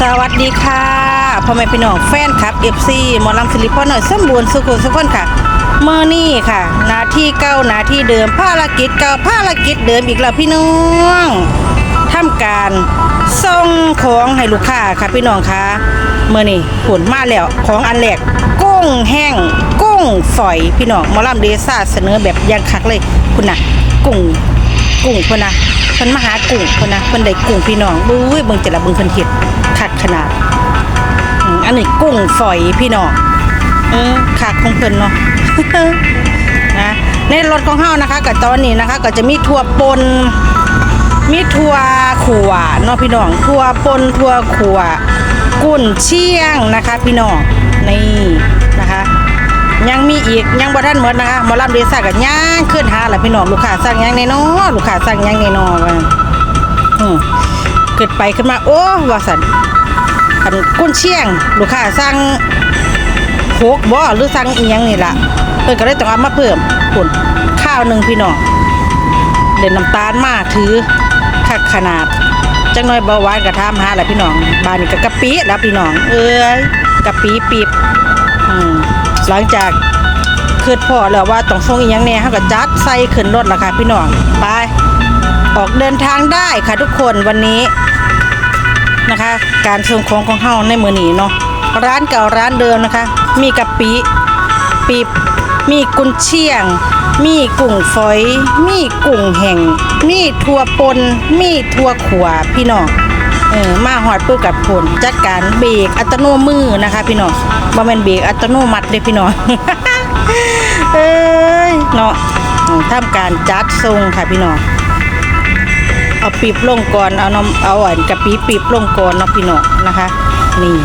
สวัสดีค่ะพ่อแม่พี่น้องแฟนคลับ FC หมอลำสิริพรหน่อยสมบูรณ์สุขุสุขคนค่ะเมื่อนี่ค่ะหนาที่เก้าหนาที่เดิมภารกิจเก่าภารกิจเดิมอีกแล้วพี่น้องทำการส่งของให้ลูกค้าค่ะพี่น้องค่ะเมื่อนี่ผลมาแล้วของอันแรกกุ้งแห้งกุ้งฝอยพี่น้องมอลำเดซ่าเสนอแบบยังคักเลยคุณน่ะกุ้ง กุ้งเพิ่นนะเพิ่นมาหากุ้งเพิ่นนะเพิ่นได้กุ้งพี่น้องบุ้ยเบิ่งแต่ละเบิ่งเพิ่นเฮ็ดคักขนาดอันนี้กุ้งฝอยพี่น้องเออคักของเพิ่นเนาะนะในรถของเฮานะคะกับตอนนี้นะคะ ก็จะมีถั่วปนมีถั่วขัวเนาะพี่น้องถั่วปนถั่วขัวกุ่นเชียงนะคะ พี่น้องนี่นะคะ ยังมีอีกยังบ่ทันหมดนะคะหมอลำเดซ่าก็ย่างขึ้นหาล่ะพี่น้องลูกค้าสั่งหยังแน่นอลูกค้าสั่งหยังแน่นอว่าอืมเกิดไปขึ้นมาโอ้ว่าสันคันกุ้นเชียง ลูกค้าสั่งโคกบ่หรือสั่งอีหยังนี่ล่ะเพิ่นก็เลยต้องเอามาเพิ่มปุ่นข้าวหนึ่งพี่น้องเด่นน้ำตาลมาถือคักขนาดจังน้อยเบาหวานก็ถามหาล่ะพี่น้องบ้านนี้ก็กะปิแล้วพี่น้อง เอ้ยกะปิปีบอืม หลังจากคืดพ่อแล้วว่าต้องส่งอีหยังแน่เฮาก็จัดใส่ขึ้นรถล่ะค่ะพี่น้องไปออกเดินทางได้ค่ะทุกคนวันนี้นะคะ การส่งของของเฮาในมื้อนี้เนาะร้านเก่าร้านเดิมนะคะ มีกะปิปีบมีกุนเชียง มีกุ้งฝอย มีกุ้งแห้งมีถั่วปน มีถั่วขัวพี่น้อง เออมาหอดปุ๊บกับผลจัดการเบรกอัตโนมือนะคะ พี่น้องบ่แม่นเบรกอัตโนมัติเด้พี่น้องเอ้ยเนาะอืมทำการจัดทรงค่ะพี่น้องเอาปีบลงก่อนเอาน้ำเอาอันกะปิปีบลงก่อนเนาะพี่น้องนะคะ นี่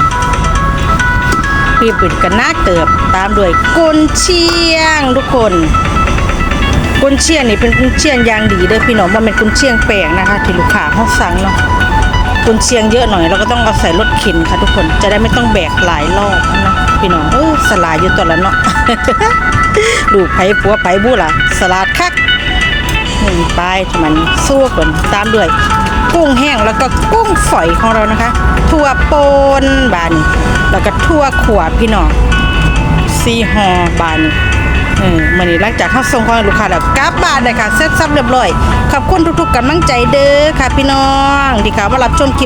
ปีบปิดกันหน้าเติบตามด้วยกุนเชียงทุกคนกุนเชียงนี่เป็นกุนเชียงยางดีเด้อพี่น้องว่าเป็นกุนเชียงแปลงนะคะ ที่ลูกค้าเขาสั่งเนาะ กุนเชียงเยอะหน่อยเราก็ต้องเอาใส่รถเข็นค่ะทุกคนจะได้ไม่ต้องแบกหลายรอบนะพี่น้องเออสลายอยู่ตัวละเนาะลูไผ่ปัวไผ่บูล่ะสลัดคักหนึ่งไปทำมันสู้ก่อนตามด้วย กุ้งแห้งแล้วก็กุ้งฝอยของเรานะคะถั่วปนบานแล้วก็ถั่วขวพี่น้องซีฮอบาน เออมันนี้หลังจากเข้าส่งของให้ลูกค้าแล้วกลับบ้านเลยค่ะเสร็จสับเรียบร้อยขอบคุณทุกๆกำลังใจเด้อค่ะพี่น้องที่เขามารับชมคลิป